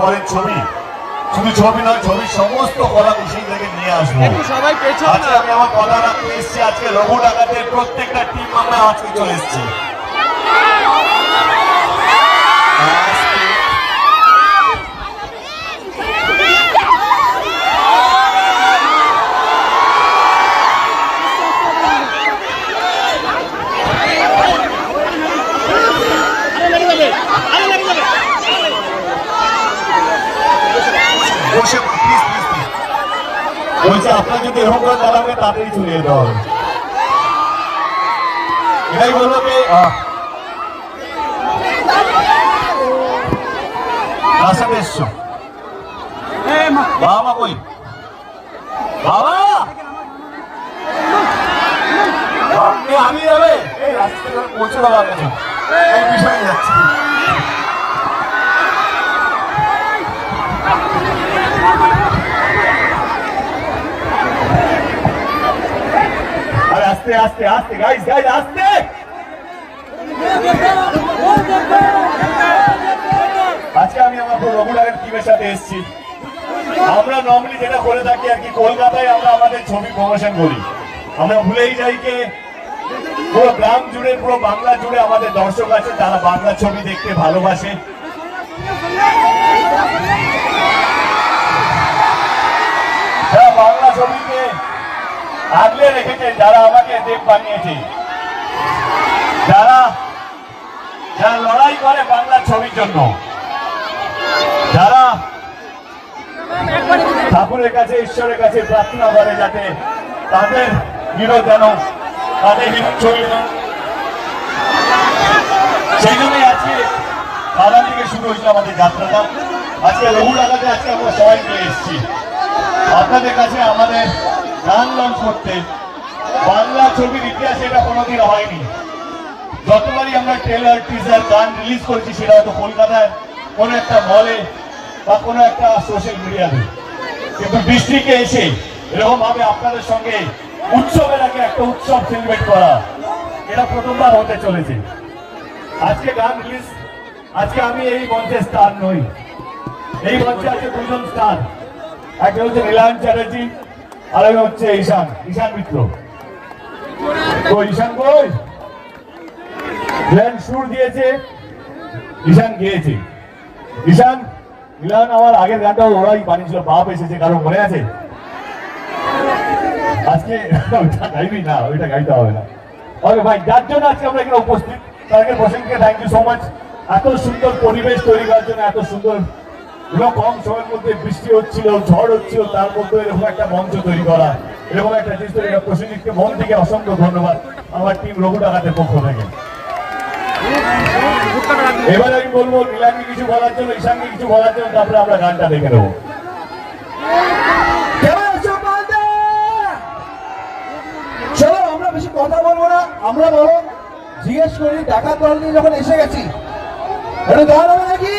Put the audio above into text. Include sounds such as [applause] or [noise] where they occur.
পরের ছবি। শুধু ছবি নয় ছবি সমস্ত কলা কুশল থেকে নিয়ে আসব। সবাই আজকে আমি আমার কথা রাখতে এসেছি। আজকে রঘু ডাকাতের প্রত্যেকটা টিম আমরা আজকে চলে এসেছি। বসে প্লিজ আপনার যদি এরকম করে দাঁড়াবে তাড়াতাড়ি চলে যেতে হবে। এটাই বলব যে বাবা কই? বাবা! আমি যাবে? পৌঁছে দেওয়া গেছে এই বিষয়ে যাচ্ছি আরে আস্তে আস্তে আস্তে গাইস গাইস আস্তে। আজকে আমি আমার রঘুনাথের টিমের সাথে এসেছি। আমরা নর্মালি যেটা করে থাকি আর কি, কলকাতায় আমরা আমাদের ছবি প্রমোশন করি। আমরা ভুলেই যাই কে। পুরো গ্রাম জুড়ে, পুরো বাংলা জুড়ে আমাদের দর্শক আছে, তারা বাংলা ছবি দেখতে ভালোবাসে যারা বাংলা ছবিকে আগলে রেখেছে যারা আমাকে দেব বানিয়েছে। যারা যারা লড়াই করে বাংলা ছবির জন্য। যারা ঠাকুরের কাছে, ঈশ্বরের কাছে প্রার্থনা করে যাতে তাদের হিরো যেন, তাদের হিরো ছবি সেই জন্যই আজকে বাগান থেকে শুরু হয়েছিল আমাদের যাত্রাটা। আজকে রঘু লাগাতে আজকে আমরা সবাই মিলে এসেছি। আপনাদের কাছে আমাদের গান লঞ্চ করতে। বাংলা ছবির ইতিহাসে এটা কোনোদিন হয়নি। যতবারই আমরা ট্রেলার টিজার গান রিলিজ করেছি, সেটা হয়তো কলকাতায় কোনো একটা মলে বা কোনো একটা সোশ্যাল মিডিয়াতে কিন্তু ডিস্ট্রিক্টে এসে এরকম ভাবে আপনাদের সঙ্গে উৎসবের আগে একটা উৎসব সেলিব্রেট করা, এটা প্রথমবার হতে চলেছে। আজকে গান রিলিজ আজকে আমি এই মঞ্চে স্টার নই। এই মঞ্চে আছে দুজন স্টার একটা হচ্ছে নীলায়ন চ্যাটার্জি আর হচ্ছে ঈশান। ঈশান মিত্র। তো ঈশান কই? ধ্যান সুর দিয়েছে। ঈশান গিয়েছে। ঈশান, মিলান, আমার আগের গানটা ওরাই বানিয়েছিল, বাপ এসেছে, কারও মনে আছে? আজকে [laughs] ওইটা গাইবি না, ওইটা গাইতে হবে না। ওকে ভাই, যার জন্য আজকে আমরা এখানে উপস্থিত তাকে বসেনকে থ্যাংক ইউ সো মাচ এত সুন্দর পরিবেশ তৈরি করার জন্য, এত সুন্দর এরকম কম সময়ের মধ্যে বৃষ্টি হচ্ছিল, ঝড় হচ্ছিল, তার মধ্যে এরকম একটা মঞ্চ তৈরি করা, এরকম একটা জিনিস তৈরি করা। প্রসেনজিৎকে মন থেকে অসংখ্য ধন্যবাদ। আমার টিম রঘু ডাকাতের পক্ষ থেকে। এবার আমি বলব নীলাকে কিছু বলার জন্য ঈশানকে কিছু বলার জন্য তারপরে আমরা গানটা দেখে নেব। আমরা বেশি কথা বলব না, আমরা বলো জিজ্ঞেস করি টাকা দল নিয়ে যখন এসে গেছি হবে নাকি?